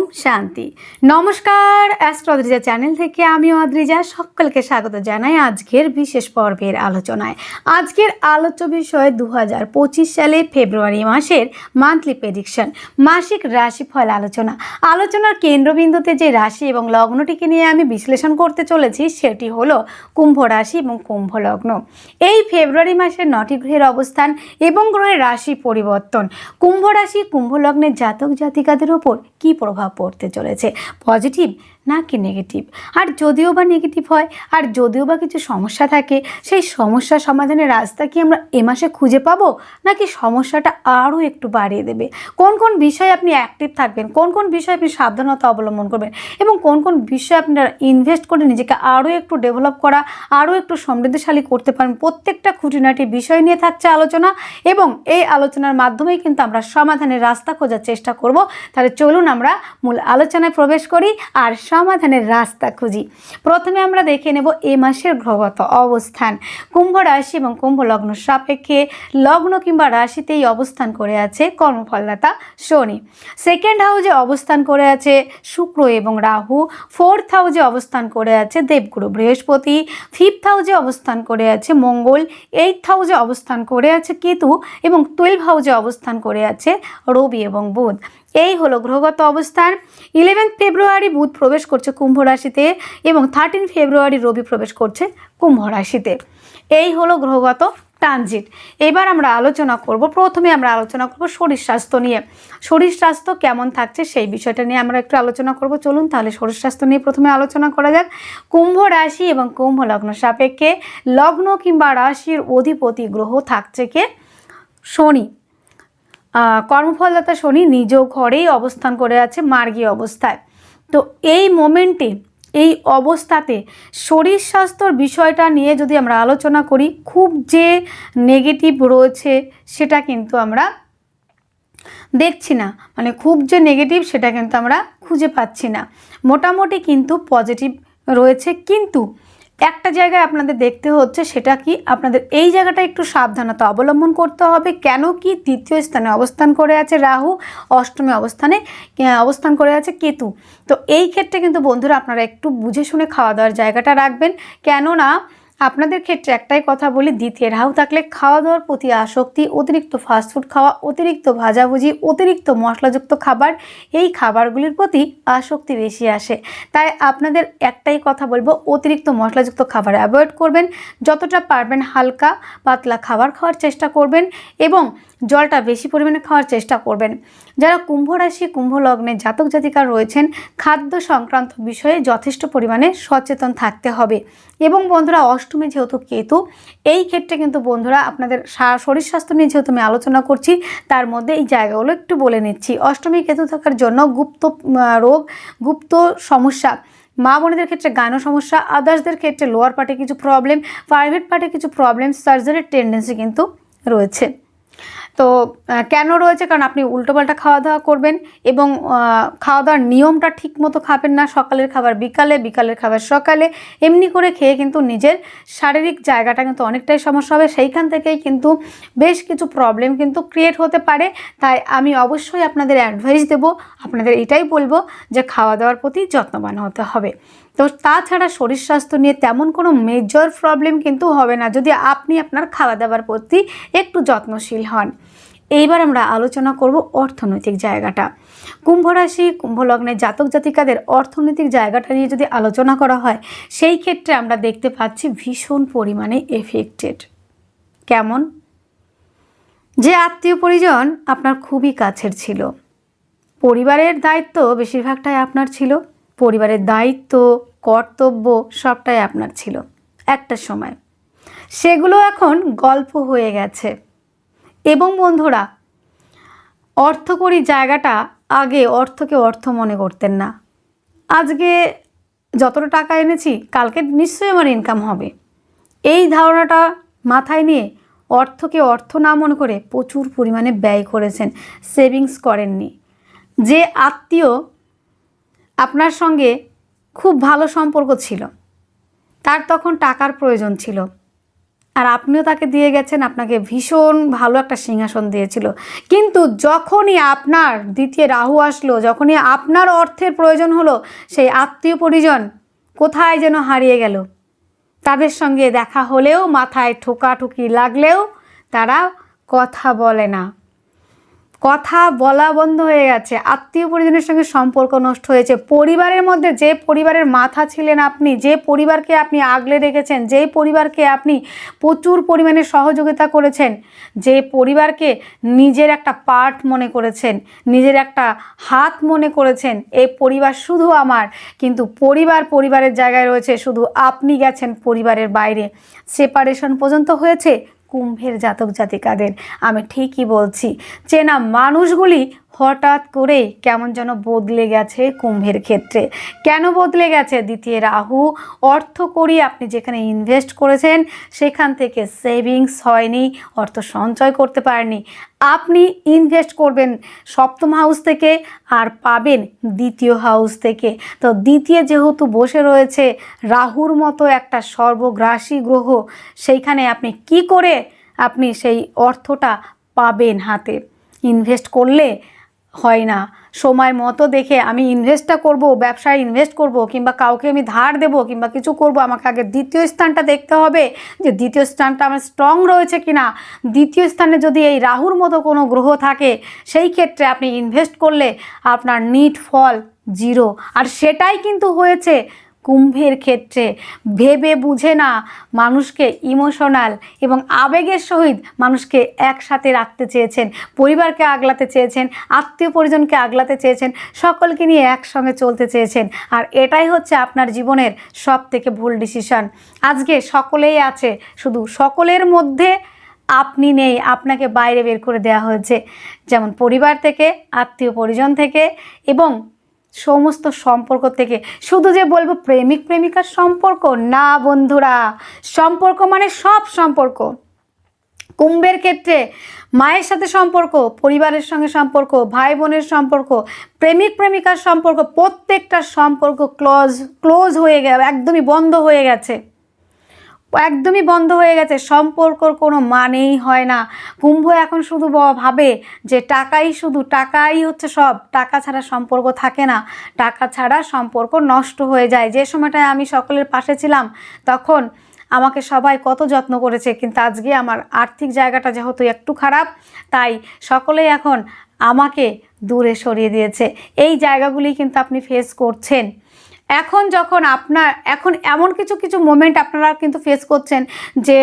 ওম শান্তি। নমস্কার অ্যাস্ট্রোদ্রিজা চ্যানেল থেকে আমি অদ্রিজা সকলকে স্বাগত জানাই আজকের বিশেষ পর্বের আলোচনায়। আজকের আলোচ্য বিষয় দু হাজার পঁচিশ সালে ফেব্রুয়ারি মাসের মান্থলি প্রেডিকশন মাসিক রাশিফল আলোচনা। আলোচনার কেন্দ্রবিন্দুতে যে রাশি এবং লগ্নটিকে নিয়ে আমি বিশ্লেষণ করতে চলেছি সেটি হলো কুম্ভ রাশি এবং কুম্ভ লগ্ন। এই ফেব্রুয়ারি মাসের নটি গ্রহের অবস্থান এবং গ্রহের রাশি পরিবর্তন। কুম্ভ রাশি, কুম্ভ লগ্নের জাতক জাতিকাদের ওপর কী প্রভাব পড়তে চলেছে। পজিটিভ নাকি নেগেটিভ আর যদিও বা নেগেটিভ হয়, আর যদিও বা কিছু সমস্যা থাকে, সেই সমস্যা সমাধানের রাস্তা কি আমরা এ মাসে খুঁজে পাবো? নাকি সমস্যাটা আরও একটু বাড়িয়ে দেবে? কোন কোন বিষয়ে আপনি অ্যাক্টিভ থাকবেন? কোন কোন বিষয়ে আপনি সাবধানতা অবলম্বন করবেন? এবং কোন কোন বিষয়ে আপনারা ইনভেস্ট করে নিজেকে আরও একটু ডেভেলপ করা, আরও একটু সমৃদ্ধশালী করতে পারেন? প্রত্যেকটা খুঁটিনাটি বিষয় নিয়ে থাকছে আলোচনা, এবং এই আলোচনার মাধ্যমেই কিন্তু আমরা সমাধানের রাস্তা খোঁজার চেষ্টা করব। তাহলে চলুন আমরা মূল আলোচনায় প্রবেশ করি। আর সমাধানের রাস্তা খুঁজি। প্রথমে আমরা দেখে নেব এ মাসের গ্রহগত অবস্থান। কুম্ভ রাশি এবং কুম্ভ লগ্ন সাপেক্ষে লগ্ন কিংবা রাশিতেই অবস্থান করে আছে কর্মফলদাতা শনি। সেকেন্ড হাউজে অবস্থান করে আছে শুক্র এবং রাহু। ফোর্থ হাউজে অবস্থান করে আছে দেবগুরু বৃহস্পতি। ফিফথ হাউজে অবস্থান করে আছে মঙ্গল। এইথ হাউজে অবস্থান করে আছে কেতু এবং টুয়েলভ হাউজে অবস্থান করে আছে রবি এবং বুধ। এই হলো গ্রহগত অবস্থান। ইলেভেন্থ ফেব্রুয়ারি বুধ প্রবেশ করছে কুম্ভ রাশিতে এবং থার্টিন ফেব্রুয়ারি রবি প্রবেশ করছে কুম্ভ রাশিতে। এই হলো গ্রহগত ট্রানজিট এবার আমরা আলোচনা করব, প্রথমে আমরা আলোচনা করব শরীর স্বাস্থ্য নিয়ে। শরীর স্বাস্থ্য কেমন থাকছে সেই বিষয়টা নিয়ে আমরা একটু আলোচনা করব। চলুন তাহলে শরীর স্বাস্থ্য নিয়ে প্রথমে আলোচনা করা যাক। কুম্ভ রাশি এবং কুম্ভ লগ্ন সাপেক্ষে লগ্ন কিংবা রাশির অধিপতি গ্রহ থাকছে কে? শনি। কর্মফলদাতা শনি নিজ ঘরেই অবস্থান করে আছে, মার্গী অবস্থায়। তো এই মোমেন্টে, এই অবস্থাতে শরীর স্বাস্থ্যর বিষয়টা নিয়ে যদি আমরা আলোচনা করি, খুব যে নেগেটিভ রয়েছে সেটা কিন্তু আমরা দেখছি না। মানে খুব যে নেগেটিভ সেটা কিন্তু আমরা খুঁজে পাচ্ছি না। মোটামুটি কিন্তু পজিটিভ রয়েছে, কিন্তু একটা জায়গায় আপনাদের দেখতে হচ্ছে সেটা কি? আপনাদের এই জায়গাটা একটু সাবধানতা অবলম্বন করতে হবে। কেন কি তৃতীয় স্থানে অবস্থান করে আছে রাহু, অষ্টমী অবস্থানে অবস্থান করে আছে কেতু। তো এই ক্ষেত্রে কিন্তু বন্ধুরা আপনারা একটু বুঝে শুনে খাওয়া দাওয়ার জায়গাটা রাখবেন। কেননা আপনাদের ক্ষেত্রে একটাই কথা বলি, দ্বিতীয়, রাহু থাকলে খাওয়া দাওয়ার প্রতি আসক্তি, অতিরিক্ত ফাস্টফুড খাওয়া, অতিরিক্ত ভাজাভুজি, অতিরিক্ত মশলাযুক্ত খাবার, এই খাবারগুলির প্রতি আসক্তি বেশি আসে। তাই আপনাদের একটাই কথা বলব, অতিরিক্ত মশলাযুক্ত খাবার অ্যাভয়েড করবেন, যতটা পারবেন হালকা, পাতলা খাবার খাওয়ার চেষ্টা করবেন এবং জলটা বেশি পরিমাণে খাওয়ার চেষ্টা করবেন। যারা কুম্ভ রাশি, কুম্ভ লগ্নে জাতক জাতিকার রয়েছেন, খাদ্য সংক্রান্ত বিষয়ে যথেষ্ট পরিমাণে সচেতন থাকতে হবে। এবং বন্ধুরা, অষ্টমী যেহেতু কেতু, এই ক্ষেত্রে কিন্তু বন্ধুরা আপনাদের শরীর স্বাস্থ্য নিয়ে যেহেতু আমি আলোচনা করছি, তার মধ্যে এই জায়গাগুলো একটু বলে নিচ্ছি। অষ্টমী কেতু থাকার জন্য গুপ্ত রোগ, গুপ্ত সমস্যা। মা বোনেদের ক্ষেত্রে গানো সমস্যা আদার্সদের ক্ষেত্রে লোয়ার পার্টে কিছু প্রবলেম প্রাইভেট পার্টে কিছু প্রবলেম সার্জারির টেন্ডেন্সি কিন্তু রয়েছে। তো কেন রয়েছে? কারণ আপনি উল্টোপাল্টা খাওয়া দাওয়া করবেন এবং খাওয়া দাওয়ার নিয়মটা ঠিক মতো খাবেন না। সকালের খাবার বিকালে, বিকালের খাবার সকালে। এমনি করে খেয়ে কিন্তু নিজের শারীরিক জায়গাটা কিন্তু অনেকটাই সমস্যা হবে। সেইখান থেকেই কিন্তু বেশ কিছু প্রবলেম কিন্তু ক্রিয়েট হতে পারে। তাই আমি অবশ্যই আপনাদের অ্যাডভাইস দেব। আপনাদের এটাই বলব যে খাওয়া দাওয়ার প্রতি যত্নবান হতে হবে। তো তাছাড়া শরীর স্বাস্থ্য নিয়ে তেমন কোনো মেজর প্রবলেম কিন্তু হবে না যদি আপনি আপনার খাওয়া দাওয়ার প্রতি একটু যত্নশীল হন। এইবার আমরা আলোচনা করব অর্থনৈতিক জায়গাটা। কুম্ভ রাশি, কুম্ভ লগ্নের জাতক জাতিকাদের অর্থনৈতিক জায়গাটা নিয়ে যদি আলোচনা করা হয়, সেই ক্ষেত্রে আমরা দেখতে পাচ্ছি ভীষণ পরিমাণে এফেক্টেড কেমন? যে আত্মীয় পরিজন আপনার খুবই কাছের ছিল। পরিবারের দায়িত্ব বেশিরভাগটাই আপনার ছিল। পরিবারের দায়িত্ব, কর্তব্য সবটাই আপনার ছিল। একটা সময়। সেগুলো এখন গল্প হয়ে গেছে। এবং বন্ধুরা, অর্থকরী জায়গাটা আগে অর্থকে অর্থ মনে করতেন না। আজকে যতটা টাকা এনেছি, কালকে নিশ্চয়ই আমার ইনকাম হবে। এই ধারণাটা মাথায় নিয়ে অর্থকে অর্থ না মনে করে প্রচুর পরিমাণে ব্যয় করেছেন সেভিংস করেননি। যে আত্মীয় আপনার সঙ্গে খুব ভালো সম্পর্ক ছিল। তার তখন টাকার প্রয়োজন ছিল। আর আপনিও তাকে দিয়ে গেছেন, আপনাকে ভীষণ ভালো একটা সিংহাসন দিয়েছিল। কিন্তু যখনই আপনার দ্বিতীয় রাহু আসলো, যখনই আপনার অর্থের প্রয়োজন হলো, সেই আত্মীয় পরিজন কোথায় যেন হারিয়ে গেল। তাদের সঙ্গে দেখা হলেও মাথায় ঠোকাঠুকি লাগলেও তারা কথা বলে না। কথা বলা বন্ধ হয়ে গেছে। আত্মীয় পরিজনের সঙ্গে সম্পর্ক নষ্ট হয়েছে। পরিবারের মধ্যে যে পরিবারের মাথা ছিলেন আপনি, যে পরিবারকে আপনি আগলে রেখেছেন যেই পরিবারকে আপনি প্রচুর পরিমাণে সহযোগিতা করেছেন, যে পরিবারকে নিজের একটা পার্ট মনে করেছেন, নিজের একটা হাত মনে করেছেন, এই পরিবার শুধু আমার, কিন্তু পরিবার পরিবারের জায়গায় রয়েছে, শুধু আপনি গেছেন পরিবারের বাইরে। সেপারেশন পর্যন্ত হয়েছে কুম্ভের জাতক জাতিকাদের। আমি ঠিকই বলছি চেনা মানুষগুলি হঠাৎ করে কেমন যেন বদলে গেছে কুম্ভের ক্ষেত্রে। কেন বদলে গেছে? দ্বিতীয় রাহু, অর্থ করি আপনি যেখানে ইনভেস্ট করেছেন, সেখান থেকে সেভিংস হয়নি, অর্থ সঞ্চয় করতে পারেননি। আপনি ইনভেস্ট করবেন সপ্তম হাউস থেকে আর পাবেন দ্বিতীয় হাউস থেকে। তো দ্বিতীয় যেহেতু বসে রয়েছে, রাহুর মতো একটা সর্বগ্রাসী গ্রহ, সেইখানে আপনি কি করে আপনি সেই অর্থটা পাবেন হাতে? ইনভেস্ট করলে হয় না। সময় মতো দেখে আমি ইনভেস্টটা করব, ব্যবসায় ইনভেস্ট করব, কিংবা কাউকে আমি ধার দেব, কিংবা কিছু করব, আমাকে আগে দ্বিতীয় স্থানটা দেখতে হবে যে দ্বিতীয় স্থানটা আমার স্ট্রং রয়েছে কি না দ্বিতীয় স্থানে যদি এই রাহুর মতো কোনো গ্রহ থাকে, সেই ক্ষেত্রে আপনি ইনভেস্ট করলে আপনার নিট ফল জিরো আর সেটাই কিন্তু হয়েছে কুম্ভের ক্ষেত্রে। ভেবে বুঝে না মানুষকে ইমোশনাল এবং আবেগের সহিত মানুষকে একসাথে রাখতে চেয়েছেন, পরিবারকে আগলাতে চেয়েছেন, আত্মীয় পরিজনকে আগলাতে চেয়েছেন, সকলকে নিয়ে একসঙ্গে চলতে চেয়েছেন। আর এটাই হচ্ছে আপনার জীবনের সব থেকে ভুল ডিসিশন আজকে সকলেই আছে, শুধু সকলের মধ্যে আপনি নেই, আপনাকে বাইরে বের করে দেওয়া হয়েছে। যেমন পরিবার থেকে, আত্মীয় পরিজন থেকে এবং সমস্ত সম্পর্ক থেকে। শুধু যে বলব প্রেমিক প্রেমিকার সম্পর্ক? না বন্ধুরা, সম্পর্ক মানে সব সম্পর্ক। কুম্ভের ক্ষেত্রে মায়ের সাথে সম্পর্ক, পরিবারের সঙ্গে সম্পর্ক ভাই বোনের সম্পর্ক, প্রেমিক প্রেমিকার সম্পর্ক, প্রত্যেকটা সম্পর্ক ক্লোজ ক্লোজ হয়ে গেছে একদমই বন্ধ হয়ে গেছে। একদমই বন্ধ হয়ে গেছে। সম্পর্কর কোনো মানেই হয় না। কুম্ভ এখন শুধু ভাবে যে টাকাই শুধু, টাকাই হচ্ছে সব। টাকা ছাড়া সম্পর্ক থাকে না। টাকা ছাড়া সম্পর্ক নষ্ট হয়ে যায়। যে সময়টায় আমি সকলের পাশে ছিলাম, তখন আমাকে সবাই কত যত্ন করেছে। কিন্তু আজকে আমার আর্থিক জায়গাটা যেহেতু একটু খারাপ, তাই সকলেই এখন আমাকে দূরে সরিয়ে দিয়েছে। এই জায়গাগুলি কিন্তু আপনি ফেস করছেন। এখন যখন আপনার এখন এমন কিছু কিছু মোমেন্ট আপনারা কিন্তু ফেস করছেন যে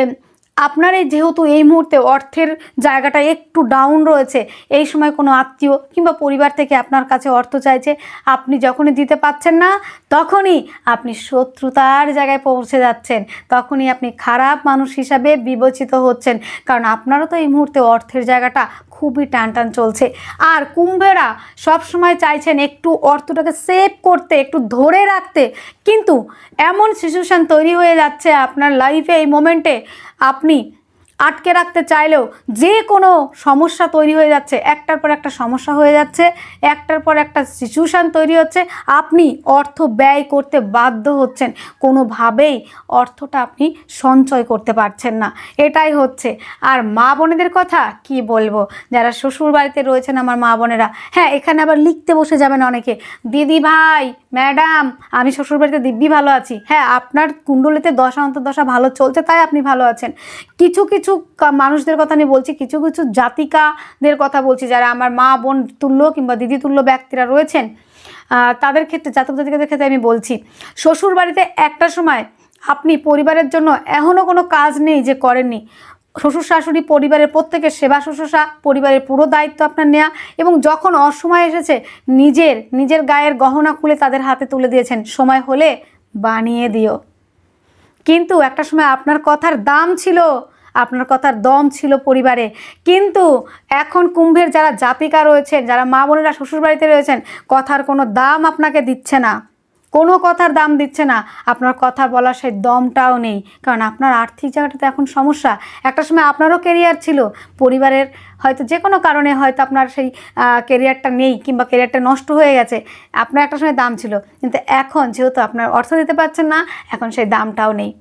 আপনার এই যেহেতু এই মুহূর্তে অর্থের জায়গাটা একটু ডাউন রয়েছে, এই সময় কোনো আত্মীয় কিংবা পরিবার থেকে আপনার কাছে অর্থ চাইছে, আপনি যখনই দিতে পাচ্ছেন না, তখনই আপনি শত্রুতার জায়গায় পৌঁছে যাচ্ছেন। তখনই আপনি খারাপ মানুষ হিসাবে বিবেচিত হচ্ছেন। কারণ আপনারও তো এই মুহূর্তে অর্থের জায়গাটা খুবই টান টান চলছে। আর কুম্ভেরা সব সময় চাইছেন একটু অর্থটাকে সেভ করতে, একটু ধরে রাখতে। কিন্তু এমন সিচুয়েশান তৈরি হয়ে যাচ্ছে আপনার লাইফে এই মোমেন্টে আপনি আটকে রাখতে চাইলেও যে কোনো সমস্যা তৈরি হয়ে যাচ্ছে, একটার পর একটা সমস্যা হয়ে যাচ্ছে, একটার পর একটা সিচুয়েশান তৈরি হচ্ছে, আপনি অর্থ ব্যয় করতে বাধ্য হচ্ছেন। কোনোভাবেই অর্থটা আপনি সঞ্চয় করতে পারছেন না। এটাই হচ্ছে। আর মা বোনেদের কথা কি বলব? যারা শ্বশুর বাড়িতে রয়েছেন আমার মা বোনেরা হ্যাঁ এখানে আবার লিখতে বসে যাবেন অনেকে, দিদি ভাই, ম্যাডাম, আমি শ্বশুরবাড়িতে দিব্যি ভালো আছি। হ্যাঁ আপনার কুণ্ডলিতে দশা অন্তর্দশা ভালো চলছে, তাই আপনি ভালো আছেন। কিছু কিছু কা- মানুষদের কথা আমি বলছি, কিছু কিছু জাতিকাদের কথা বলছি, যারা আমার মা, বোন তুল্য কিংবা দিদি তুল্য ব্যক্তিরা রয়েছেন তাদের ক্ষেত্রে, জাতক জাতিকাদের ক্ষেত্রে আমি বলছি শ্বশুর বাড়িতে একটা সময় আপনি পরিবারের জন্য এখনও কোনো কাজ নেই যে করেননি। শ্বশুর শাশুড়ি পরিবারের প্রত্যেকের সেবা শুশ্রূষা, পরিবারের পুরো দায়িত্ব আপনার নেওয়া এবং যখন অসময় এসেছে, নিজের নিজের গায়ের গহনা খুলে তাদের হাতে তুলে দিয়েছেন, সময় হলে বানিয়ে দিও। কিন্তু একটা সময় আপনার কথার দাম ছিল। আপনার কথার দম ছিল পরিবারে। কিন্তু এখন কুম্ভের যারা জাতিকা রয়েছেন, যারা মা বোনেরা শ্বশুরবাড়িতে রয়েছেন, কথার কোনো দাম আপনাকে দিচ্ছে না। কোনো কথার দাম দিচ্ছে না। আপনার কথা বলার সেই দমটাও নেই। কারণ আপনার আর্থিক জায়গাটাতে এখন সমস্যা। একটা সময় আপনারও কেরিয়ার ছিল। পরিবারের হয়তো যে কোনো কারণে হয়তো আপনার সেই কেরিয়ারটা নেই কিংবা কেরিয়ারটা নষ্ট হয়ে গেছে। আপনার একটা সময় দাম ছিল। কিন্তু এখন যেহেতু আপনার অর্থ দিতে পারছেন না, এখন সেই দামটাও নেই।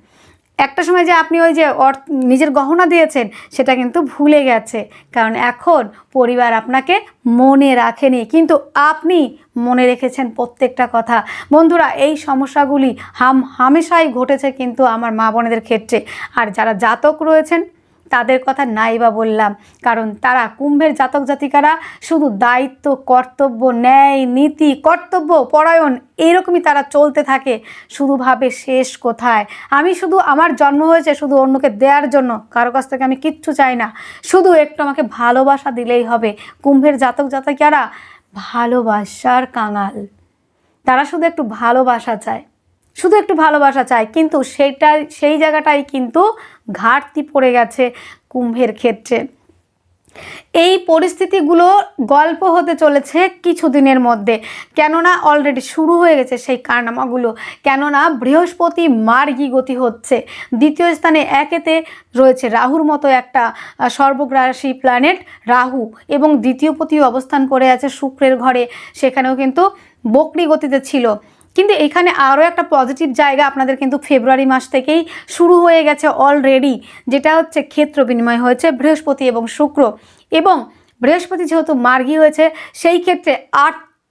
একটা সময় যে আপনি ওই যে নিজের গহনা দিয়েছেন, সেটা কিন্তু ভুলে গেছে। কারণ এখন পরিবার আপনাকে মনে রাখেনি। কিন্তু আপনি মনে রেখেছেন প্রত্যেকটা কথা। বন্ধুরা, এই সমস্যাগুলি হাম হামেশাই ঘটেছে কিন্তু আমার মা বোনেদের ক্ষেত্রে। আর যারা জাতক রয়েছেন তাদের কথা নাই বা বললাম। কারণ তারা কুম্ভের জাতক জাতিকারা শুধু দায়িত্ব, কর্তব্য, ন্যায়, নীতি, কর্তব্য, পরায়ণ এইরকমই তারা চলতে থাকে। শুধু ভাবে শেষ কোথায়? আমি শুধু আমার জন্ম হয়েছে শুধু অন্যকে দেওয়ার জন্য। কারও কাছ থেকে আমি কিচ্ছু চাই না। শুধু একটু আমাকে ভালোবাসা দিলেই হবে। কুম্ভের জাতক জাতিকারা ভালোবাসার কাঙাল। তারা শুধু একটু ভালোবাসা চায়। শুধু একটু ভালোবাসা চায় কিন্তু সেইটা সেই জায়গাটাই কিন্তু ঘাটতি পড়ে গেছে কুম্ভের ক্ষেত্রে। এই পরিস্থিতিগুলো গল্প হতে চলেছে কিছুদিনের মধ্যে। কেননা অলরেডি শুরু হয়ে গেছে সেই কারনামাগুলো। কেননা বৃহস্পতি মার্গী গতি হচ্ছে? দ্বিতীয় স্থানে একেতে রয়েছে রাহুর মতো একটা সর্বগ্রাসী প্ল্যানেট রাহু এবং দ্বিতীয় পতি অবস্থান করে আছে শুক্রের ঘরে। সেখানেও কিন্তু বকরি গতিতে ছিল। কিন্তু এখানে আরও একটা পজিটিভ জায়গা আপনাদের কিন্তু ফেব্রুয়ারি মাস থেকেই শুরু হয়ে গেছে অলরেডি যেটা হচ্ছে ক্ষেত্র বিনিময় হয়েছে বৃহস্পতি এবং শুক্র। এবং বৃহস্পতি যেহেতু মার্গি হয়েছে, সেই ক্ষেত্রে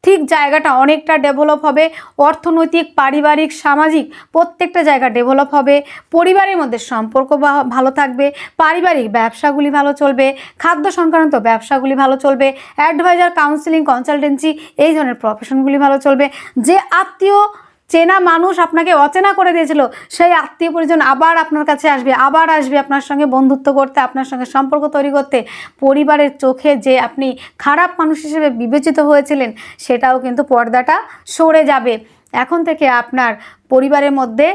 আর্থিক জায়গাটা অনেকটা ডেভেলপ হবে, অর্থনৈতিক, পারিবারিক, সামাজিক প্রত্যেকটা জায়গা ডেভেলপ হবে। পরিবারের মধ্যে সম্পর্ক ভালো থাকবে, পারিবারিক ব্যবসাগুলি ভালো চলবে, খাদ্য সংক্রান্ত ব্যবসাগুলি ভালো চলবে অ্যাডভাইজার কাউন্সিলিং কনসালটেন্সি এই ধরনের প্রফেশনগুলি ভালো চলবে। যে আত্মীয় চেনা মানুষ আপনাকে অচেনা করে দিয়েছিল, সেই আত্মীয় পরিজন আবার আপনার কাছে আসবে, আবার আসবে আপনার সঙ্গে বন্ধুত্ব করতে, আপনার সঙ্গে সম্পর্ক তৈরি করতে। পরিবারের চোখে যে আপনি খারাপ মানুষ হিসেবে বিবেচিত হয়েছিলেন, সেটাও কিন্তু পর্দাটা সরে যাবে। এখন থেকে আপনার পরিবারের মধ্যে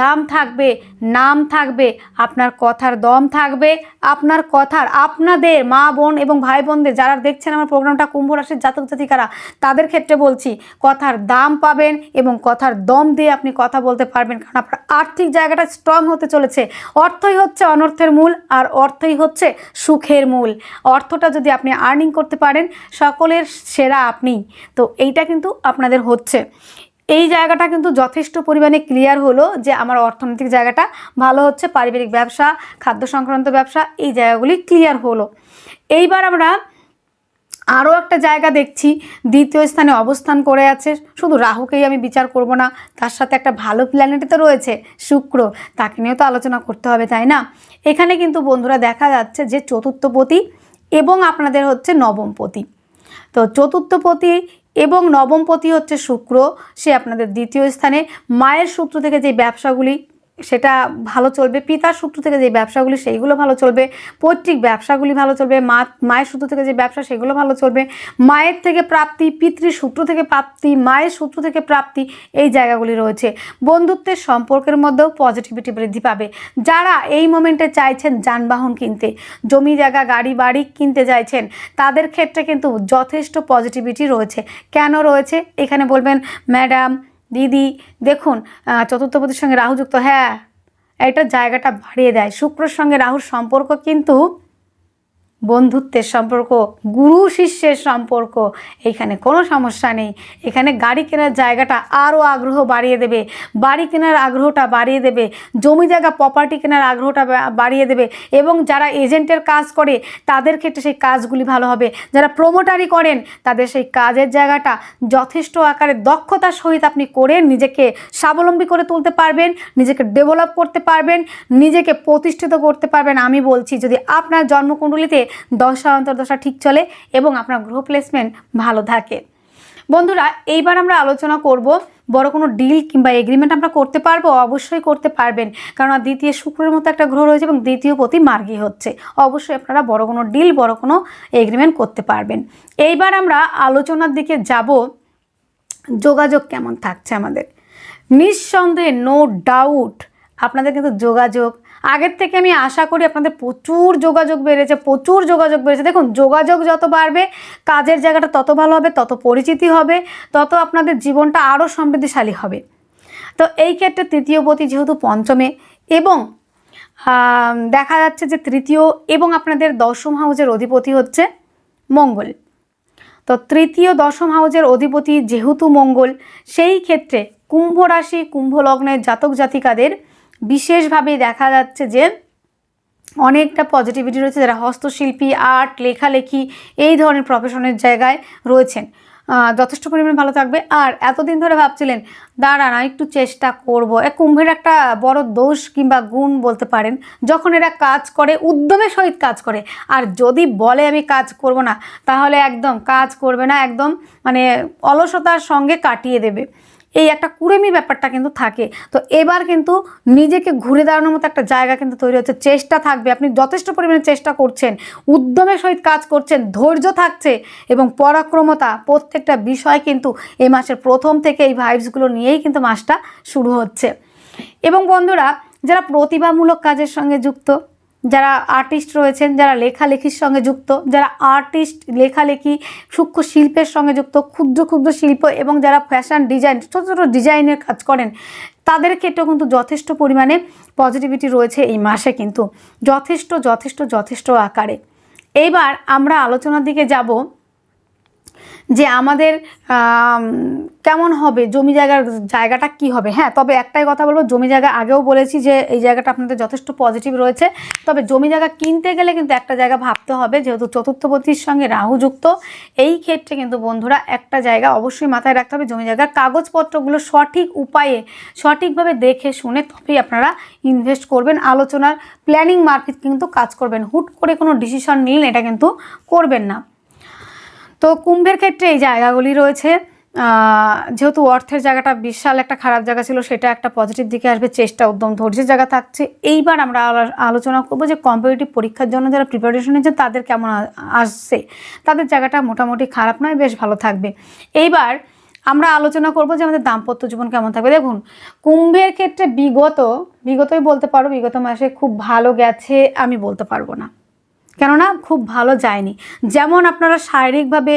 দাম থাকবে, নাম থাকবে, আপনার কথার দম থাকবে, আপনার কথার আপনাদের মা, বোন এবং ভাই বোনদের যারা দেখছেন আমার প্রোগ্রামটা কুম্ভ রাশির জাতক জাতিকারা, তাদের ক্ষেত্রে বলছি কথার দাম পাবেন এবং কথার দম দিয়ে আপনি কথা বলতে পারবেন কারণ আপনার আর্থিক জায়গাটা স্ট্রং হতে চলেছে। অর্থই হচ্ছে অনর্থের মূল আর অর্থই হচ্ছে সুখের মূল। অর্থটা যদি আপনি আর্নিং করতে পারেন, সকলের সেরা আপনি। তো এইটা কিন্তু আপনাদের হচ্ছে। এই জায়গাটা কিন্তু যথেষ্ট পরিমাণে ক্লিয়ার হলো যে আমার অর্থনৈতিক জায়গাটা ভালো হচ্ছে, পারিবারিক ব্যবসা, খাদ্য সংক্রান্ত ব্যবসা, এই জায়গাগুলি ক্লিয়ার হলো। এইবার আমরা আরও একটা জায়গা দেখছি, দ্বিতীয় স্থানে অবস্থান করে আছে। শুধু রাহুকেই আমি বিচার করব না, তার সাথে একটা ভালো প্ল্যানেটে তো রয়েছে, শুক্র। তাকে নিয়েও তো আলোচনা করতে হবে, তাই না? এখানে কিন্তু বন্ধুরা দেখা যাচ্ছে যে চতুর্থপতি এবং আপনাদের হচ্ছে নবমপতি তো চতুর্থপতি এবং নবমপতি হচ্ছে শুক্র সে আপনাদের দ্বিতীয় স্থানে। মায়ের সূত্র থেকে যে ব্যবসাগুলি সেটা ভালো চলবে, পিতার সূত্র থেকে যে ব্যবসাগুলি, সেইগুলো ভালো চলবে, পৈতৃক ব্যবসাগুলি ভালো চলবে, মা, মায়ের সূত্র থেকে যে ব্যবসা, সেগুলো ভালো চলবে, মায়ের থেকে প্রাপ্তি, পিতৃ সূত্র থেকে প্রাপ্তি, মায়ের সূত্র থেকে প্রাপ্তি, এই জায়গাগুলি রয়েছে। বন্ধুত্বের সম্পর্কের মধ্যেও পজিটিভিটি বৃদ্ধি পাবে। যারা এই মোমেন্টে চাইছেন যানবাহন কিনতে, জমি জায়গা, গাড়ি, বাড়ি কিনতে চাইছেন, তাদের ক্ষেত্রে কিন্তু যথেষ্ট পজিটিভিটি রয়েছে। কেন রয়েছে? এখানে বলবেন, ম্যাডাম দিদি, দেখুন চতুর্থপতির সঙ্গে রাহু যুক্ত হ্যাঁ এটা জায়গাটা বাড়িয়ে দেয়। শুক্রর সঙ্গে রাহুর সম্পর্ক কিন্তু বন্ধুত্বের সম্পর্ক, গুরু শিষ্যের সম্পর্ক এইখানে কোনো সমস্যা নেই। এখানে গাড়ি কেনার জায়গাটা আরও আগ্রহ বাড়িয়ে দেবে। বাড়ি কেনার আগ্রহটা বাড়িয়ে দেবে। জমি জায়গা প্রপার্টি কেনার আগ্রহটা বাড়িয়ে দেবে। এবং যারা এজেন্টের কাজ করে, তাদের ক্ষেত্রে সেই কাজগুলি ভালো হবে। যারা প্রোমোটারি করেন, তাদের সেই কাজের জায়গাটা যথেষ্ট আকারে দক্ষতার সহিত আপনি করে নিজেকে স্বাবলম্বী করে তুলতে পারবেন, নিজেকে ডেভেলপ করতে পারবেন, নিজেকে প্রতিষ্ঠিত করতে পারবেন। আমি বলছি, যদি আপনার জন্মকুণ্ডলিতে দশা অন্তর্দশা ঠিক চলে এবং আপনার গ্রহ প্লেসমেন্ট ভালো থাকে। বন্ধুরা, এইবার আমরা আলোচনা করব বড় কোনো ডিল কিংবা এগ্রিমেন্ট আমরা করতে পারব, অবশ্যই করতে পারবেন। কারণ দ্বিতীয় শুক্রের মতো একটা গ্রহ রয়েছে এবং দ্বিতীয় প্রতি মার্গী হচ্ছে। অবশ্যই আপনারা বড় কোনো ডিল বড় কোনো এগ্রিমেন্ট করতে পারবেন। এইবার আমরা আলোচনার দিকে যাব। যোগাযোগ কেমন থাকছে আমাদের? নিঃসন্দেহে নো ডাউট আপনাদের কিন্তু যোগাযোগ আগের থেকে আমি আশা করি আপনাদের প্রচুর যোগাযোগ বেড়েছে, প্রচুর যোগাযোগ বেড়েছে। দেখুন, যোগাযোগ যত বাড়বে, কাজের জায়গাটা তত ভালো হবে, তত পরিচিতি হবে, তত আপনাদের জীবনটা আরও সমৃদ্ধিশালী হবে। তো এই ক্ষেত্রে তৃতীয় পতি যেহেতু পঞ্চমে এবং দেখা যাচ্ছে যে তৃতীয় এবং আপনাদের দশম হাউজের অধিপতি হচ্ছে মঙ্গল। তো তৃতীয় দশম হাউজের অধিপতি যেহেতু মঙ্গল, সেই ক্ষেত্রে কুম্ভ রাশি, কুম্ভ লগ্নের জাতক জাতিকাদের বিশেষভাবে দেখা যাচ্ছে যে অনেকটা পজিটিভিটি রয়েছে যারা হস্তশিল্পী আর্ট লেখালেখি এই ধরনের প্রফেশনের জায়গায় রয়েছেন। যথেষ্ট পরিমাণে ভালো থাকবে। আর এতদিন ধরে ভাবছিলেন দাঁড়া না একটু চেষ্টা করব। এ কুম্ভের একটা বড় দোষ কিংবা গুণ বলতে পারেন, যখন এরা কাজ করে, উদ্যমের সহিত কাজ করে। আর যদি বলে, আমি কাজ করব না, তাহলে একদম কাজ করবে না, একদম মানে অলসতার সঙ্গে কাটিয়ে দেবে। এই একটা কুড়েমি ব্যাপারটা কিন্তু থাকে। তো এবার কিন্তু নিজেকে ঘুরে দাঁড়ানোর মতো একটা জায়গা কিন্তু তৈরি হচ্ছে। চেষ্টা থাকবে, আপনি যথেষ্ট পরিমাণে চেষ্টা করছেন, উদ্যমের সহিত কাজ করছেন, ধৈর্য থাকছে এবং পরাক্রমতা প্রত্যেকটা বিষয় কিন্তু এই মাসের প্রথম থেকে এই ভাইবসগুলো নিয়েই কিন্তু মাসটা শুরু হচ্ছে। এবং বন্ধুরা, যারা প্রতিভামূলক কাজের সঙ্গে যুক্ত যারা আর্টিস্ট রয়েছেন, যারা লেখালেখির সঙ্গে যুক্ত, যারা আর্টিস্ট লেখালেখি, সূক্ষ্ম শিল্পের সঙ্গে যুক্ত, ক্ষুদ্র ক্ষুদ্র শিল্প এবং যারা ফ্যাশন ডিজাইন ছোটো ছোটো ডিজাইনের কাজ করেন, তাদের ক্ষেত্রেও কিন্তু যথেষ্ট পরিমাণে পজিটিভিটি রয়েছে এই মাসে কিন্তু। যথেষ্ট যথেষ্ট যথেষ্ট আকারে। এইবার আমরা আলোচনার দিকে যাব যে আমাদের কেমন হবে, জমি জায়গার জায়গাটা কি হবে? হ্যাঁ তবে একটাই কথা বলব, জমি জায়গা আগেও বলেছি যে এই জায়গাটা আপনাদের যথেষ্ট পজিটিভ রয়েছে। তবে জমি জায়গা কিনতে গেলে কিন্তু একটা জায়গা ভাবতে হবে, যেহেতু চতুর্থপতির সঙ্গে রাহু যুক্ত এই ক্ষেত্রে কিন্তু বন্ধুরা একটা জায়গা অবশ্যই মাথায় রাখতে হবে, জমি জায়গার কাগজপত্রগুলো সঠিক উপায়ে, সঠিকভাবে দেখে শুনে তবেই আপনারা ইনভেস্ট করবেন। আলোচনার প্ল্যানিং মারফিক কিন্তু কাজ করবেন। হুট করে কোনো ডিসিশন নিলেন, এটা কিন্তু করবেন না। তো কুম্ভের ক্ষেত্রে এই জায়গাগুলি রয়েছে। যেহেতু অর্থের জায়গাটা বিশাল একটা খারাপ জায়গা ছিল, সেটা একটা পজিটিভ দিকে আসবে, চেষ্টা, উদ্যম, ধৈর্যের জায়গা থাকছে। এইবার আমরা আলো- আলোচনা করব যে কম্পিটিটিভ পরীক্ষার জন্য যারা প্রিপারেশন নিচ্ছে, তাদের কেমন আসছে? তাদের জায়গাটা মোটামুটি খারাপ নয়, বেশ ভালো থাকবে। এইবার আমরা আলোচনা করব যে আমাদের দাম্পত্য জীবন কেমন থাকবে। দেখুন, কুম্ভের ক্ষেত্রে বিগত, বিগতই বলতে পারো, বিগত মাসে খুব ভালো গেছে, আমি বলতে পারব না। কেননা খুব ভালো যায়নি। যেমন আপনারা শারীরিকভাবে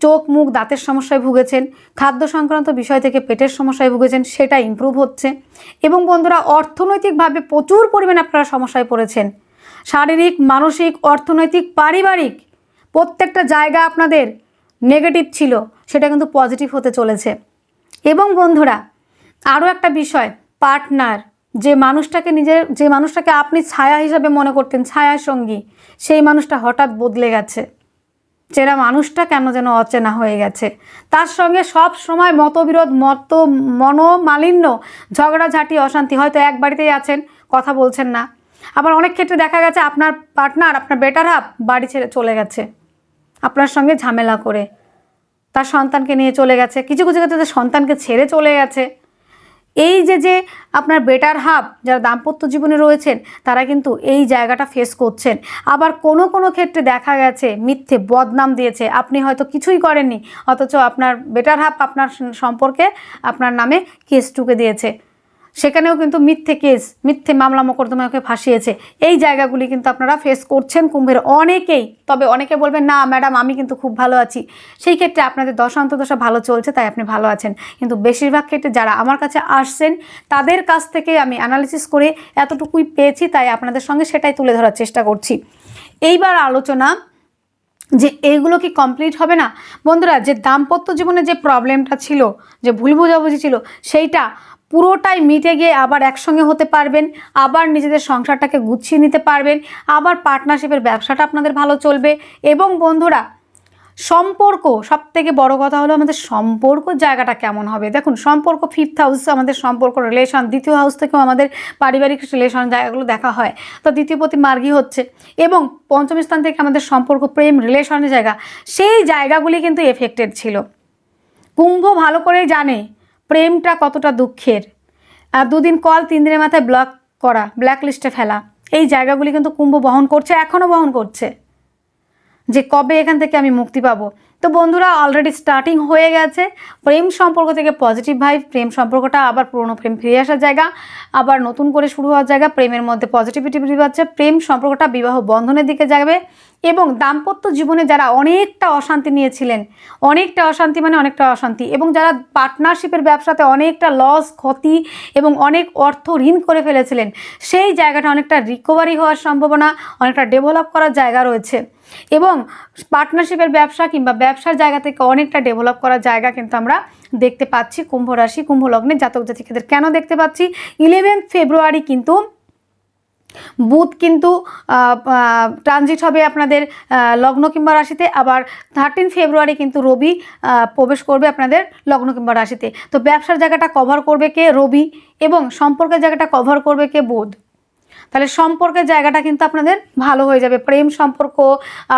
চোখ, মুখ, দাঁতের সমস্যায় ভুগেছেন, খাদ্য সংক্রান্ত বিষয় থেকে পেটের সমস্যায় ভুগেছেন, সেটা ইমপ্রুভ হচ্ছে। এবং বন্ধুরা, অর্থনৈতিকভাবে প্রচুর পরিমাণে আপনারা সমস্যায় পড়েছেন। শারীরিক, মানসিক, অর্থনৈতিক, পারিবারিক প্রত্যেকটা জায়গা আপনাদের নেগেটিভ ছিল, সেটা কিন্তু পজিটিভ হতে চলেছে। এবং বন্ধুরা, আরও একটা বিষয় পার্টনার যে মানুষটাকে নিজের, যে মানুষটাকে আপনি ছায়া হিসাবে মনে করতেন, ছায়া সঙ্গী, সেই মানুষটা হঠাৎ বদলে গেছে। চেনা মানুষটা কেন যেন অচেনা হয়ে গেছে। তার সঙ্গে সব সময় মতবিরোধ, মত মনোমালিন্য, ঝগড়াঝাটি, অশান্তি, হয়তো এক বাড়িতেই আছেন, কথা বলছেন না। আবার অনেক ক্ষেত্রে দেখা গেছে আপনার পার্টনার, আপনার বেটার হাফ বাড়ি ছেড়ে চলে গেছে। আপনার সঙ্গে ঝামেলা করে। তার সন্তানকে নিয়ে চলে গেছে। কিছু কিছু ক্ষেত্রে তার সন্তানকে ছেড়ে চলে গেছে। এই যে যে আপনার বেটার হাব যারা দাম্পত্য জীবনে রয়েছেন, তারা কিন্তু এই জায়গাটা ফেস করছেন। আবার কোনো কোনো ক্ষেত্রে দেখা গেছে, মিথ্যে বদনাম দিয়েছে। আপনি হয়তো কিছুই করেননি, অথচ আপনার বেটার হাব আপনার সম্পর্কে আপনার নামে কেস টুকে দিয়েছে। সেখানেও কিন্তু মিথ্যে কেস, মিথ্যে মামলা মোকদ্দমাকে ফাঁসিয়েছে। এই জায়গাগুলি কিন্তু আপনারা ফেস করছেন কুম্ভের অনেকেই। তবে অনেকে বলবেন, না, ম্যাডাম, আমি কিন্তু খুব ভালো আছি। সেই ক্ষেত্রে আপনাদের দশান্তদশা ভালো চলছে, তাই আপনি ভালো আছেন। কিন্তু বেশিরভাগ ক্ষেত্রে যারা আমার কাছে আসছেন, তাদের কাছ থেকে আমি অ্যানালিসিস করে এতটুকুই পেয়েছি, তাই আপনাদের সঙ্গে সেটাই তুলে ধরার চেষ্টা করছি। এইবার আলোচনা যে এইগুলো কি কমপ্লিট হবে না? বন্ধুরা, যে দাম্পত্য জীবনে যে প্রবলেমটা ছিল, যে ভুল বোঝাবুঝি ছিল, সেইটা পুরোটাই মিটে গিয়ে আবার একসঙ্গে হতে পারবেন, আবার নিজেদের সংসারটাকে গুছিয়ে নিতে পারবেন, আবার পার্টনারশিপের ব্যবসাটা আপনাদের ভালো চলবে। এবং বন্ধুরা, সম্পর্ক সব থেকে বড় কথা হলো আমাদের সম্পর্ক জায়গাটা কেমন হবে। দেখুন, সম্পর্ক ফিফথ হাউস আমাদের সম্পর্ক রিলেশন দ্বিতীয় হাউস থেকেও আমাদের পারিবারিক রিলেশন জায়গাগুলো দেখা হয়। তো দ্বিতীয় প্রতি মার্গী হচ্ছে। এবং পঞ্চম স্থান থেকে আমাদের সম্পর্ক, প্রেম রিলেশনের জায়গা, সেই জায়গাগুলি কিন্তু এফেক্টেড ছিল। কুম্ভ ভালো করেই জানে প্রেমটা কতটা দুঃখের? আর দুদিন কল তিন দিনের মাথায় ব্লক করা ব্ল্যাক লিস্টে ফেলা। এই জায়গাগুলি কিন্তু কুম্ভ বহন করছে, এখনও বহন করছে। যে কবে এখান থেকে আমি মুক্তি পাবো? তো বন্ধুরা অলরেডি স্টার্টিং হয়ে গেছে। প্রেম সম্পর্ক থেকে পজিটিভ ভাইব প্রেম সম্পর্কটা আবার পুরনো প্রেম ফিরে আসার জায়গা, আবার নতুন করে শুরু হওয়ার জায়গা, প্রেমের মধ্যে পজিটিভিটি পাচ্ছে প্রেম সম্পর্কটা বিবাহ বন্ধনের দিকে যাবে এবং দাম্পত্য জীবনে যারা অনেকটা অশান্তি নিয়েছিলেন, অনেকটা অশান্তি মানে অনেকটা অশান্তি এবং যারা পার্টনারশিপের ব্যবসাতে অনেকটা লস ক্ষতি এবং অনেক অর্থ ঋণ করে ফেলেছিলেন, সেই জায়গাটা অনেকটা রিকভারি হওয়ার সম্ভাবনা, অনেকটা ডেভেলপ করার জায়গা রয়েছে। এবং পার্টনারশিপের ব্যবসা কিংবা ব্যবসার জায়গা থেকে অনেকটা ডেভেলপ করার জায়গা কিন্তু আমরা দেখতে পাচ্ছি কুম্ভ রাশি, কুম্ভ লগ্নে জাতক জাতিকাদের। কেন দেখতে পাচ্ছি? ইলেভেন্থ ফেব্রুয়ারি কিন্তু বুধ কিন্তু ট্রানজিট হবে আপনাদের লগ্ন কিংবা রাশিতে। আবার থার্টিন ফেব্রুয়ারি কিন্তু রবি প্রবেশ করবে আপনাদের লগ্ন কিংবা রাশিতে। তো ব্যবসার জায়গাটা কভার করবে কে? রবি। এবং সম্পর্কের জায়গাটা কভার করবে কে? বুধ। তাহলে সম্পর্কের জায়গাটা কিন্তু আপনাদের ভালো হয়ে যাবে। প্রেম সম্পর্ক,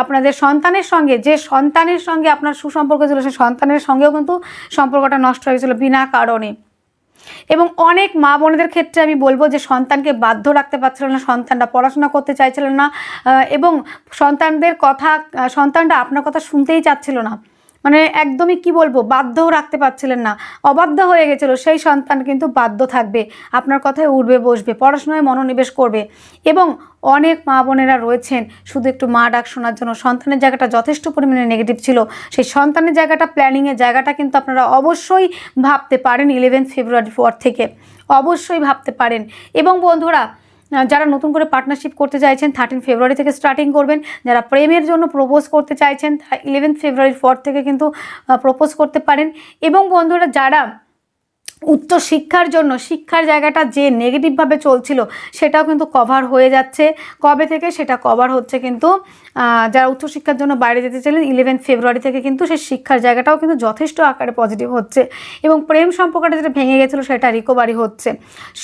আপনাদের সন্তানের সঙ্গে, যে সন্তানের সঙ্গে আপনার সুসম্পর্ক ছিল সেই সন্তানের সঙ্গেও কিন্তু সম্পর্কটা নষ্ট হয়ে গেছিল বিনা কারণে। এবং অনেক মা বোনেদের ক্ষেত্রে আমি বলব যে সন্তানকে বাধ্য রাখতে পারছিল না সন্তানরা পড়াশোনা করতে চাইছিলেন না এবং সন্তানদের কথা, সন্তানটা আপনার কথা শুনতেই চাচ্ছিল না। মানে একদমই কি বলব, বাধ্যও রাখতে পারছিলেন না। অবাধ্য হয়ে গেছিল, সেই সন্তান কিন্তু বাধ্য থাকবে, আপনার কথায় উঠবে, বসবে, পড়াশোনায় মনোনিবেশ করবে এবং অনেক মা বোনেরা রয়েছেন, শুধু একটু মা ডাক শোনার জন্য। সন্তানের জায়গাটা যথেষ্ট পরিমাণে নেগেটিভ ছিল। সেই সন্তানের জায়গাটা প্ল্যানিংয়ের জায়গাটা কিন্তু আপনারা অবশ্যই ভাবতে পারেন ইলেভেন্থ ফেব্রুয়ারি পর থেকে। অবশ্যই ভাবতে পারেন। এবং বন্ধুরা যারা নতুন করে পার্টনারশিপ করতে চাইছেন থার্টিন ফেব্রুয়ারি থেকে স্টার্টিং করবেন। যারা প্রেমের জন্য প্রপোজ করতে চাইছেন ইলেভেন্থ ফেব্রুয়ারির পর থেকে কিন্তু প্রপোজ করতে পারেন। এবং বন্ধুরা, যারা উচ্চ শিক্ষার জন্য শিক্ষার জায়গাটা যে নেগেটিভভাবে চলছিল, সেটাও কিন্তু কভার হয়ে যাচ্ছে। কবে থেকে? সেটা কভার হচ্ছে কিন্তু যারা উচ্চশিক্ষার জন্য বাইরে যেতে চাইলেন ইলেভেন ফেব্রুয়ারি থেকে কিন্তু সেই শিক্ষার জায়গাটাও কিন্তু যথেষ্ট আকারে পজিটিভ হচ্ছে। এবং প্রেম সম্পর্কটা যেটা ভেঙে গেছিল, সেটা রিকভারি হচ্ছে।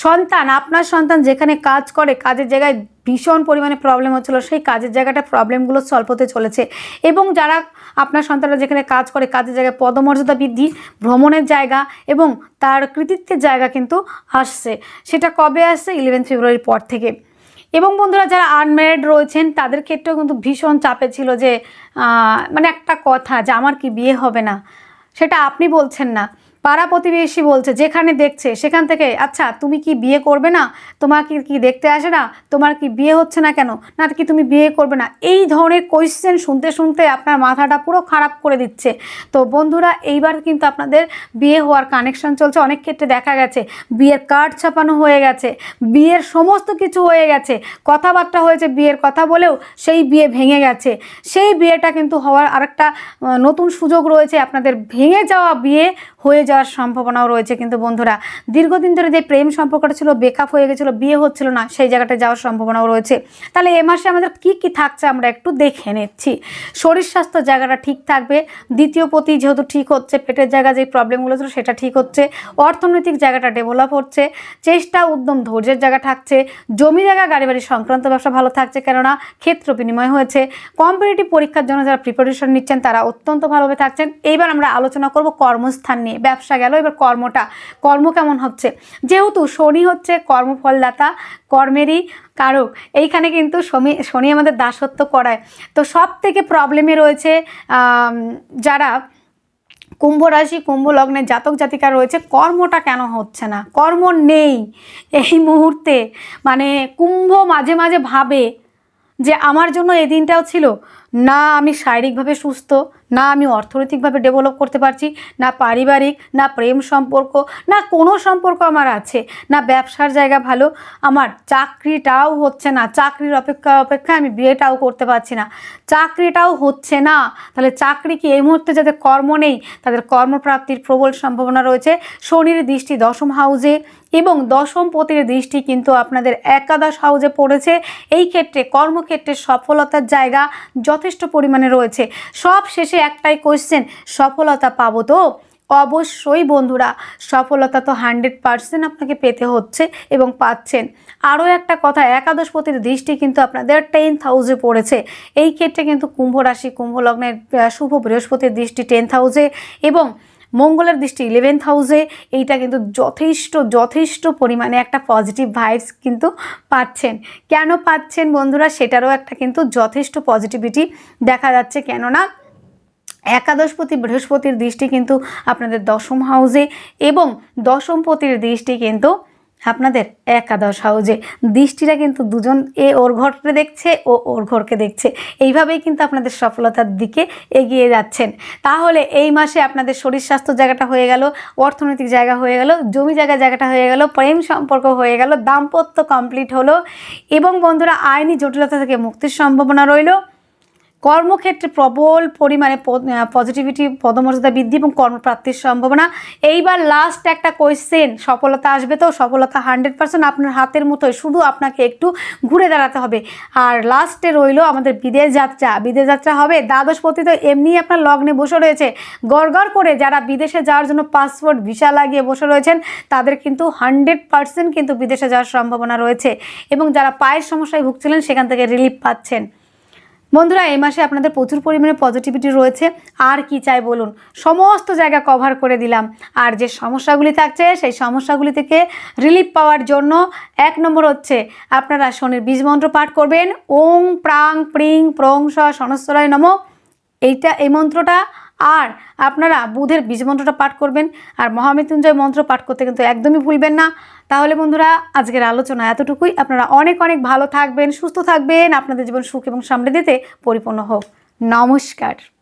সন্তান, আপনার সন্তান যেখানে কাজ করে, কাজের জায়গায় ভীষণ পরিমাণে প্রবলেম হচ্ছিল, সেই কাজের জায়গাটা প্রবলেমগুলো সলভ হতে চলেছে। এবং যারা আপনার সন্তানরা যেখানে কাজ করে, কাজের জায়গায় পদমর্যাদা বৃদ্ধি, ভ্রমণের জায়গা এবং তার কৃতিত্বের জায়গা কিন্তু আসছে। সেটা কবে আসছে? ইলেভেন ফেব্রুয়ারির পর থেকে। এবং বন্ধুরা, যারা আনম্যারিড রয়েছেন, তাদের ক্ষেত্রেও কিন্তু ভীষণ চাপে ছিল যে মানে একটা কথা যে, আমার কি বিয়ে হবে না? সেটা আপনি বলছেন না। পাড়া প্রতিবেশী বলছে, যেখানে দেখছে, সেখান থেকে আচ্ছা তুমি কি বিয়ে করবে না? তোমার কি কি দেখতে আসে না? তোমার কি বিয়ে হচ্ছে না কেন? না কি তুমি বিয়ে করবে না? এই ধরনের কোয়েশ্চেন শুনতে শুনতে আপনার মাথাটা পুরো খারাপ করে দিচ্ছে। তো বন্ধুরা, এইবার কিন্তু আপনাদের বিয়ে হওয়ার কানেকশন চলছে। অনেক ক্ষেত্রে দেখা গেছে, বিয়ের কার্ড ছাপানো হয়ে গেছে, বিয়ের সমস্ত কিছু হয়ে গেছে। কথাবার্তা হয়েছে, বিয়ের কথা বলেও সেই বিয়ে ভেঙে গেছে। সেই বিয়েটা কিন্তু হওয়ার আরেকটা নতুন সুযোগ রয়েছে। আপনাদের ভেঙে যাওয়া বিয়ে হয়ে যাওয়ার সম্ভাবনাও রয়েছে। কিন্তু বন্ধুরা, দীর্ঘদিন ধরে যে প্রেম সম্পর্কটা ছিল, বেকআপ হয়ে গেছিল, বিয়ে হচ্ছিল না, সেই জায়গাটা যাওয়ার সম্ভাবনাও রয়েছে। তাহলে এ মাসে আমাদের কি কি থাকছে আমরা একটু দেখে নিচ্ছি। শরীর স্বাস্থ্য জায়গাটা ঠিক থাকবে। দ্বিতীয় পতি যেহেতু ঠিক হচ্ছে, পেটের জায়গা যে প্রবলেমগুলো ছিল, সেটা ঠিক হচ্ছে। অর্থনৈতিক জায়গাটা ডেভেলপ হচ্ছে। চেষ্টা, উদ্যম, ধৈর্যের জায়গা থাকছে। জমি জায়গা গাড়ি বাড়ি সংক্রান্ত ব্যবসা ভালো থাকছে, কেননা ক্ষেত্র বিনিময় হয়েছে। কম্পিটিটিভ পরীক্ষার জন্য যারা প্রিপারেশন নিচ্ছেন, তারা অত্যন্ত ভালোভাবে থাকছেন। এইবার আমরা আলোচনা করব কর্মস্থান নিয়ে। ব্যবসা গেল, এবার কর্মটা, কর্ম কেমন হচ্ছে? যেহেতু শনি হচ্ছে কর্মফলদাতা, কর্মেরই কারক, এইখানে কিন্তু শনি শনি আমাদের দাসত্ব করায়। তো সব থেকে প্রবলেমে রয়েছে যারা কুম্ভ রাশি, কুম্ভ লগ্নে জাতক জাতিকা রয়েছে, কর্মটা কেন হচ্ছে না? কর্ম নেই এই মুহূর্তে। মানে কুম্ভ মাঝে মাঝে ভাবে যে আমার জন্য এই দিনটাও ছিল। না, আমি শারীরিকভাবে সুস্থ না আমি অর্থনৈতিকভাবে ডেভেলপ করতে পারছি, না পারিবারিক, না প্রেম সম্পর্ক, না কোনো সম্পর্ক আমার আছে, না ব্যবসার জায়গা ভালো, আমার চাকরিটাও হচ্ছে না, চাকরির অপেক্ষা অপেক্ষা আমি বিয়েটাও করতে পারছি না। চাকরিটাও হচ্ছে না, তাহলে চাকরি কি এই মুহূর্তে যাদের কর্ম নেই, তাদের কর্মপ্রাপ্তির প্রবল সম্ভাবনা রয়েছে। শনির দৃষ্টি দশম হাউজে এবং দশম পতির দৃষ্টি কিন্তু আপনাদের একাদশ হাউজে পড়েছে। এই ক্ষেত্রে কর্মক্ষেত্রে সফলতার জায়গা যথেষ্ট পরিমাণে রয়েছে। সব শেষে একটাই কোয়েশ্চেন সফলতা পাবো তো? অবশ্যই বন্ধুরা, সফলতা তো হান্ড্রেড পারসেন্ট আপনাকে পেতে হচ্ছে এবং পাচ্ছেন। আরও একটা কথা একাদশপতির দৃষ্টি কিন্তু আপনাদের টেন্থ হাউসে পড়েছে। এই ক্ষেত্রে কিন্তু কুম্ভ রাশি, কুম্ভ লগ্নের শুভ বৃহস্পতির দৃষ্টি টেন্থ হাউসে এবং মঙ্গলের দৃষ্টি ইলেভেন্থ হাউসে এইটা কিন্তু যথেষ্ট যথেষ্ট পরিমাণে একটা পজিটিভ ভাইবস কিন্তু পাচ্ছেন। কেন পাচ্ছেন বন্ধুরা? সেটারও একটা কিন্তু যথেষ্ট পজিটিভিটি দেখা যাচ্ছে। কেননা একাদশপতি বৃহস্পতির দৃষ্টি কিন্তু আপনাদের দশম হাউসে এবং দশমপতির দৃষ্টি কিন্তু আপনাদের একাদশ হাউজে দৃষ্টিটা কিন্তু দুজন এ ওর ঘরকে দেখছে, ও ওর ঘরকে দেখছে। এইভাবেই কিন্তু আপনাদের সফলতার দিকে এগিয়ে যাচ্ছেন। তাহলে এই মাসে আপনাদের শরীর স্বাস্থ্য জায়গাটা হয়ে গেল, অর্থনৈতিক জায়গা হয়ে গেল, জমি জায়গা জায়গাটা হয়ে গেল, প্রেম সম্পর্ক হয়ে গেল, দাম্পত্য কমপ্লিট হলো এবং বন্ধুরা, আইনি জটিলতা থেকে মুক্তির সম্ভাবনা রইল। কর্মক্ষেত্রে প্রবল পরিমাণে পজিটিভিটি পদমর্যাদা বৃদ্ধি এবং কর্মপ্রাপ্তির সম্ভাবনা। এইবার লাস্ট একটা কোয়েশ্চেন সফলতা আসবে তো? সফলতা হান্ড্রেড পার্সেন্ট আপনার হাতের মতোই, শুধু আপনাকে একটু ঘুরে দাঁড়াতে হবে। আর লাস্টে রইল আমাদের বিদেশ যাত্রা। বিদেশ যাত্রা হবে দ্বাদশপতি তো এমনি আপনার লগ্নে বসে রয়েছে। গড়গড় করে যারা বিদেশে যাওয়ার জন্য পাসপোর্ট ভিসা লাগিয়ে বসে রয়েছেন, তাদের কিন্তু হান্ড্রেড পার্সেন্ট কিন্তু বিদেশে যাওয়ার সম্ভাবনা রয়েছে। এবং যারা পায়ের সমস্যায় ভুগছিলেন, সেখান থেকে রিলিফ পাচ্ছেন। বন্ধুরা, এই মাসে আপনাদের প্রচুর পরিমাণে পজিটিভিটি রয়েছে। আর কি চাই বলুন? সমস্ত জায়গা কভার করে দিলাম। আর যে সমস্যাগুলি থাকছে, সেই সমস্যাগুলি থেকে রিলিফ পাওয়ার জন্য এক নম্বর হচ্ছে, আপনারা শনির বীজ মন্ত্র পাঠ করবেন। ওং প্রাং প্রিং প্রং স সনস্বরায় নম। এইটা, এই মন্ত্রটা আর আপনারা বুধের বীজ মন্ত্রটা পাঠ করবেন আর মহামৃত্যুঞ্জয় মন্ত্র পাঠ করতে কিন্তু একদমই ভুলবেন না। তাহলে বন্ধুরা, আজকের আলোচনা এতটুকুই। আপনারা অনেক অনেক ভালো থাকবেন, সুস্থ থাকবেন। আপনাদের জীবন সুখ এবং সামনে দিতে পরিপূর্ণ হোক। নমস্কার।